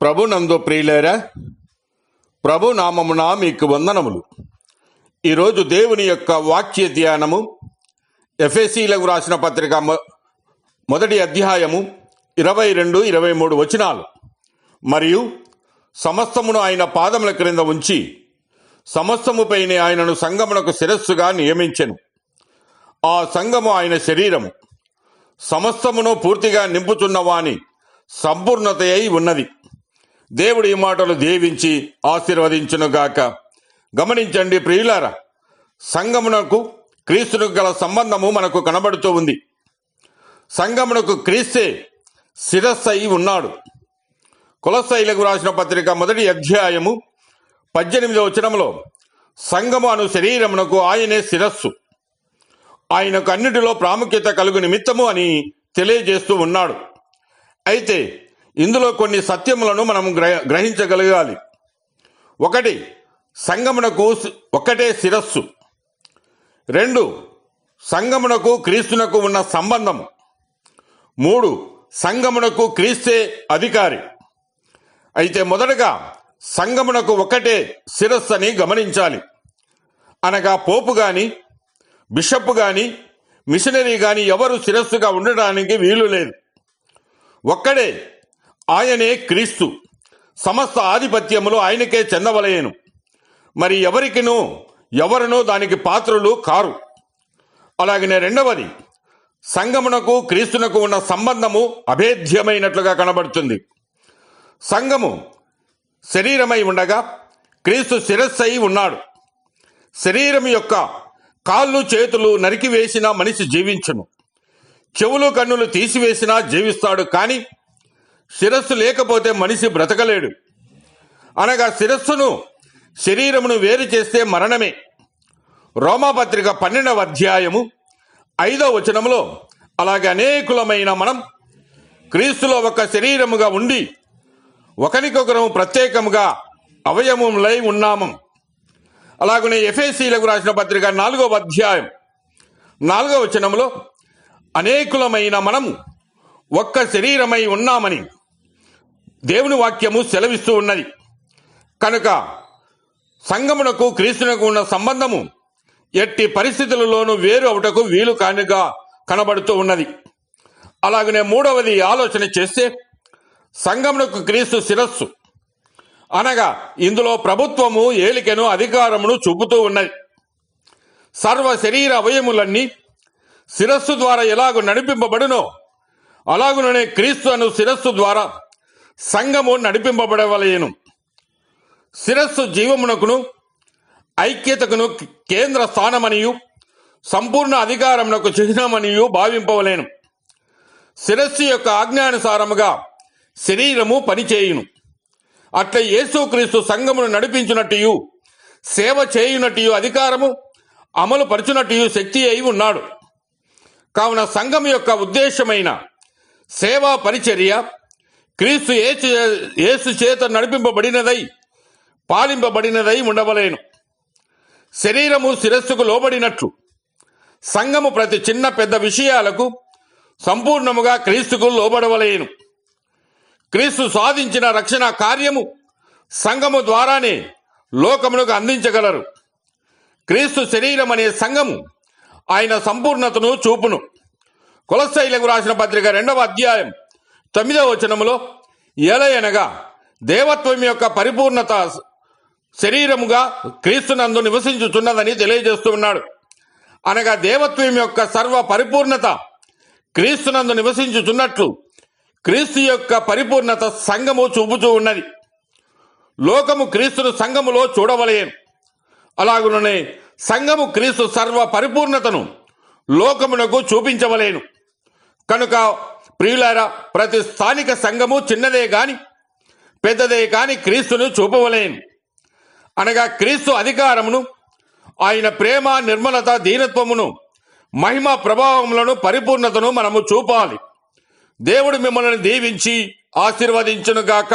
ప్రభు నందు ప్రియులేరా ప్రభు నామమున మీకు వందనములు. ఈరోజు దేవుని యొక్క వాక్య ధ్యానము ఎఫ్ఎసీలకు రాసిన పత్రిక మొ- మొదటి అధ్యాయము ఇరవై రెండు ఇరవై మూడు వచనాలు. మరియు సమస్తమును ఆయన పాదముల క్రింద ఉంచి సమస్తముపైనే ఆయనను సంగమునకు శిరస్సుగా నియమించెను. ఆ సంఘము ఆయన శరీరము. సమస్తమును పూర్తిగా నింపుచున్నవాని సంపూర్ణత అయి ఉన్నది. దేవుడు ఈ మాటలు దీవించి ఆశీర్వదించునుగాక. గమనించండి ప్రియులార సంగమునకు క్రీస్తునకు గల సంబంధము మనకు కనబడుతూ ఉంది. సంగమునకు క్రీస్తే శిరస్సై ఉన్నాడు. కులసైలకు రాసిన పత్రిక మొదటి అధ్యాయము పద్దెనిమిదవ వచనంలో సంగము అను శరీరమునకు ఆయనే శిరస్సు. ఆయనకు అన్నిటిలో ప్రాముఖ్యత కలుగు నిమిత్తము అని తెలియజేస్తూ ఉన్నాడు. అయితే ఇందులో కొన్ని సత్యములను మనం గ్రహ- గ్రహించగలగాలి. ఒకటి సంగమునకు ఒకటే శిరస్సు. రెండు సంగమునకు క్రీస్తునకు ఉన్న సంబంధం మూడు సంగమునకు క్రీస్తే అధికారి. అయితే మొదటగా సంగమునకు ఒకటే శిరస్సు అని గమనించాలి. అనగా పోపు గాని బిషప్ గాని మిషనరీ గాని ఎవరు శిరస్సుగా ఉండడానికి వీలు లేదు. ఒక్కడే ఆయనే క్రీస్తు. సమస్త ఆధిపత్యములు ఆయనకే చెందవలయను. మరి ఎవరికినూ ఎవరునూ దానికి పాత్రులు కారు. అలాగనే రెండవది సంగమునకు క్రీస్తునకు ఉన్న సంబంధము అభేద్యమైనట్లుగా కనబడుతుంది సంఘము శరీరమై ఉండగా క్రీస్తు శిరస్సై ఉన్నాడు. శరీరం యొక్క కాళ్ళు చేతులు నరికివేసిన మనిషి జీవించును. చెవులు కన్నులు తీసివేసినా జీవిస్తాడు కానీ శిరస్సు లేకపోతే మనిషి బ్రతకలేడు. అనగా శిరస్సును శరీరమును వేరు చేస్తే మరణమే. రోమాపత్రిక పన్నెండవ అధ్యాయము ఐదవ వచనములో అలాగే అనేకులమైన మనం క్రీస్తులో ఒక శరీరముగా ఉండి ఒకరికొకరు ప్రత్యేకముగా అవయవములై ఉన్నాము. అలాగనే ఎఫ్ఏసీలకు రాసిన పత్రిక నాలుగవ అధ్యాయం నాలుగవ వచనంలో అనేకులమైన మనం ఒక్క శరీరమై ఉన్నామని. దేవుని వాక్యము సెలవిస్తూ ఉన్నది. కనుక సంగమునకు క్రీస్తునకు ఉన్న సంబంధము ఎట్టి పరిస్థితులలోనూ వేరు అవటకు వీలు కానిగా కనబడుతూ ఉన్నది. అలాగనే మూడవది ఆలోచన చేస్తే సంగమునకు క్రీస్తు శిరస్సు. అనగా ఇందులో ప్రభుత్వము ఏలికను అధికారమును చూపుతూ ఉన్నది. సర్వ శరీర అవయములన్నీ శిరస్సు ద్వారా ఎలాగూ నడిపింపబడునో అలాగుననే క్రీస్తు అను శిరస్సు ద్వారా సంఘము నడిపింపబడవలయను శిరస్సు జీవమునకును ఐక్యతకును కేంద్ర స్థానమనియు సంపూర్ణ అధికారమునకు చిహ్నమనియు భావింపవలేను. శిరస్సు యొక్క ఆజ్ఞానుసారముగా శరీరము పనిచేయును. అట్ల యేసుక్రీస్తు సంఘమును నడిపించునట్టు సేవ చేయునట్టు అధికారము అమలు పరచునట్టు శక్తి అయి ఉన్నాడు. కావున సంఘం యొక్క ఉద్దేశమైన సేవా పరిచర్య క్రీస్తు ఏసు ఏసు చేత నడిపింపబడినదై పాలింపబడినదై ఉండవలేను. శరీరము శిరస్సుకు లోబడినట్లు సంఘము ప్రతి చిన్న పెద్ద విషయాలకు సంపూర్ణముగా క్రీస్తుకు లోబడవలేను. క్రీస్తు సాధించిన రక్షణ కార్యము సంఘము ద్వారానే లోకమునకు అందించగలరు. క్రీస్తు శరీరం అనే సంఘము ఆయన సంపూర్ణతను చూపును. కులశైలకు రాసిన పత్రిక రెండవ అధ్యాయం తొమ్మిదవ వచనములో ఎలయనగా దేవత్వం యొక్క పరిపూర్ణత శరీరముగా క్రీస్తునందు నివసించుచున్నదని తెలియజేస్తున్నాడు అనగా దేవత్వం యొక్క సర్వ పరిపూర్ణత క్రీస్తునందు నివసించుచున్నట్లు క్రీస్తు యొక్క పరిపూర్ణత సంఘము చూపుచూ ఉన్నది. లోకము క్రీస్తును సంఘములో చూడవలేను అలాగుననే సంఘము క్రీస్తు సర్వ పరిపూర్ణతను లోకమునకు చూపించవలేను కనుక ప్రియులారా ప్రతి స్థానిక సంఘము చిన్నదే గాని పెద్దదే కాని క్రీస్తును చూపవలేం. అనగా క్రీస్తు అధికారమును ఆయన ప్రేమ నిర్మలత దీనత్వమును మహిమ ప్రభావములను పరిపూర్ణతను మనము చూపాలి. దేవుడు మిమ్మల్ని దీవించి ఆశీర్వదించునుగాక.